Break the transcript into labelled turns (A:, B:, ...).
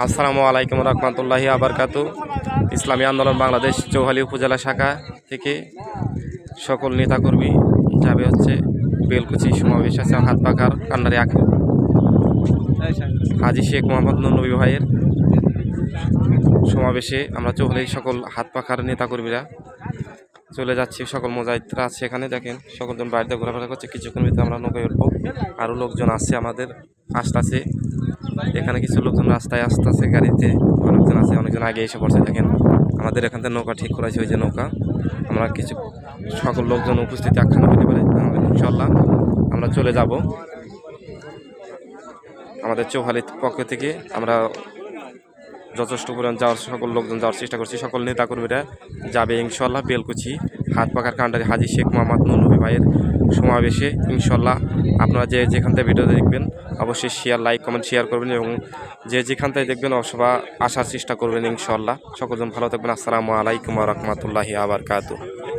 A: আসসালামু আলাইকুম রহমতুল্লাহি আবরকাতু ইসলামী আন্দোলন বাংলাদেশ চৌহালি উপজেলা শাখা থেকে সকল নেতাকর্মী যাবে হচ্ছে বেলকুচি সমাবেশ আছে, হাত পাখার কান্ডারি আখ। হাজি শেখ মোহাম্মদ নবী ভাইয়ের সমাবেশে আমরা চৌহালি সকল হাত পাখার নেতাকর্মীরা চলে যাচ্ছি, সকল মোজাহিদরা আছে এখানে, দেখেন সকলজন বাড়িতে ঘোরাফেরা করছে কিছুক্ষণ ভিতরে আমরা নৌকায় উঠবো। আরও লোকজন আসছে আমাদের, আসতেছে। এখানে কিছু লোকজন রাস্তায় আসতেছে গাড়িতে, অনেকজন আছে, অনেকজন আগে এসে পড়ছে। দেখেন, আমাদের এখান থেকে নৌকা ঠিক করেছে ওই যে নৌকা। আমরা কিছু সকল লোকজন উপস্থিতি আখ্যান পেতে পারে। ইনশাল্লাহ আমরা চলে যাব। আমাদের চৌহালির পক্ষ থেকে আমরা যথেষ্ট পরিমাণ যাওয়ার, সকল লোকজন যাওয়ার চেষ্টা করছি। সকল নেতাকর্মীরা যাবে ইনশাল্লাহ বেলকুচি। হাত পাখার কান্ডারি হাজি শেখ মোহাম্মদ নুরনবী ভাইয়ের সমাবেশে ইনশাল্লাহ আপনারা যে যেখান থেকে ভিডিও দেখবেন অবশ্যই শেয়ার লাইক কমেন্ট শেয়ার করবেন এবং যে যেখান থেকে দেখবেন অসভা আসার চেষ্টা করবেন ইনশাল্লাহ। সকলজন ভালো থাকবেন। আসসালামু আলাইকুম রহমতুল্লাহি আবার কাতু